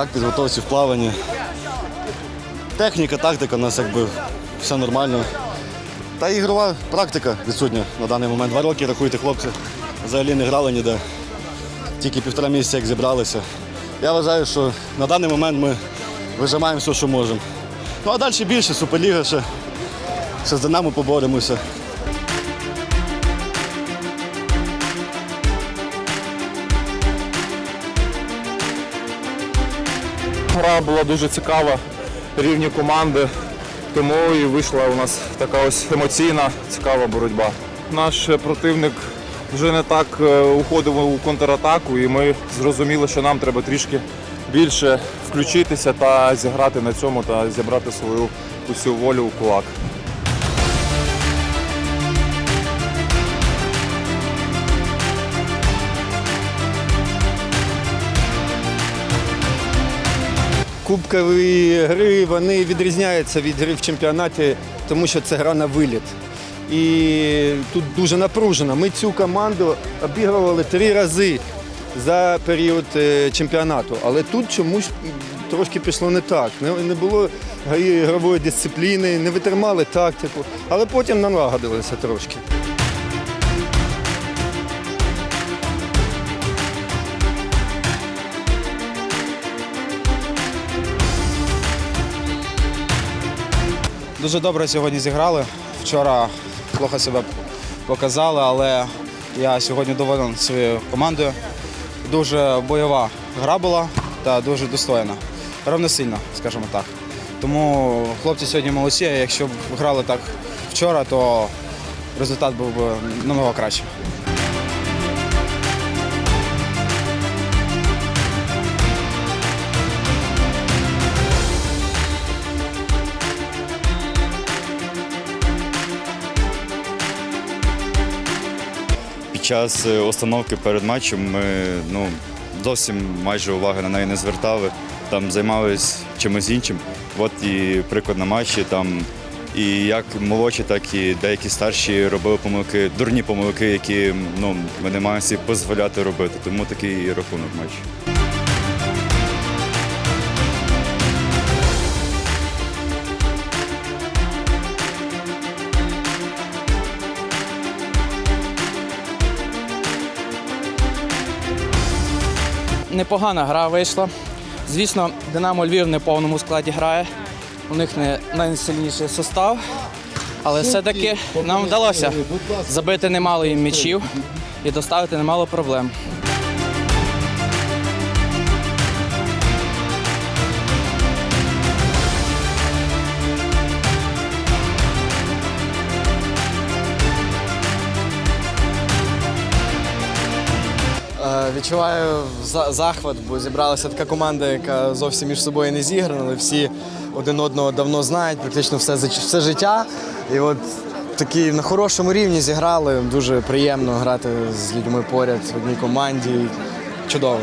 як в підготовці в плаванні. Техніка, тактика у нас якби все нормально. Та ігрова практика відсутня на даний момент. Два роки рахуйте, хлопці взагалі не грали ніде. Тільки півтора місяця, як зібралися. Я вважаю, що на даний момент ми вижимаємо все, що можемо. Ну а далі більше, Суперліга ще. Ще з Динамо поборемося. Гра була дуже цікава, рівні команди, тому і вийшла у нас така ось емоційна, цікава боротьба. Наш противник вже не так е, уходив у контратаку, і ми зрозуміли, що нам треба трішки більше включитися та зіграти на цьому та зібрати свою усю волю у кулак. Кубкові гри вони відрізняються від гри в чемпіонаті, тому що це гра на виліт. І тут дуже напружено. Ми цю команду обігрували три рази за період е, чемпіонату. Але тут чомусь трошки пішло не так. Не, не було ігрової дисципліни, не витримали тактику, але потім налагодилися трошки. Дуже добре сьогодні зіграли. Вчора плохо себе показали, але я сьогодні доволен своєю командою. Дуже бойова гра була та дуже достойна. Равносильна, скажімо так. Тому хлопці сьогодні молодці. Якщо б грали так вчора, то результат був би намного кращим. Час остановки установки перед матчем ми ну, зовсім майже уваги на неї не звертали. Там займалися чимось іншим. От і приклад на матчі. Там і як молодші, так і деякі старші робили помилки, дурні помилки, які ну, ми не маємо собі дозволяти робити. Тому такий і рахунок матчу. Непогана гра вийшла. Звісно, Динамо Львів не в повному складі грає. У них не найсильніший состав. Але все-таки нам вдалося забити немало їм м'ячів і доставити немало проблем. Відчуваю за- захват, бо зібралася така команда, яка зовсім між собою не зіграна, але всі один одного давно знають, практично все, все життя. І от такі на хорошому рівні зіграли. Дуже приємно грати з людьми поряд в одній команді. Чудово.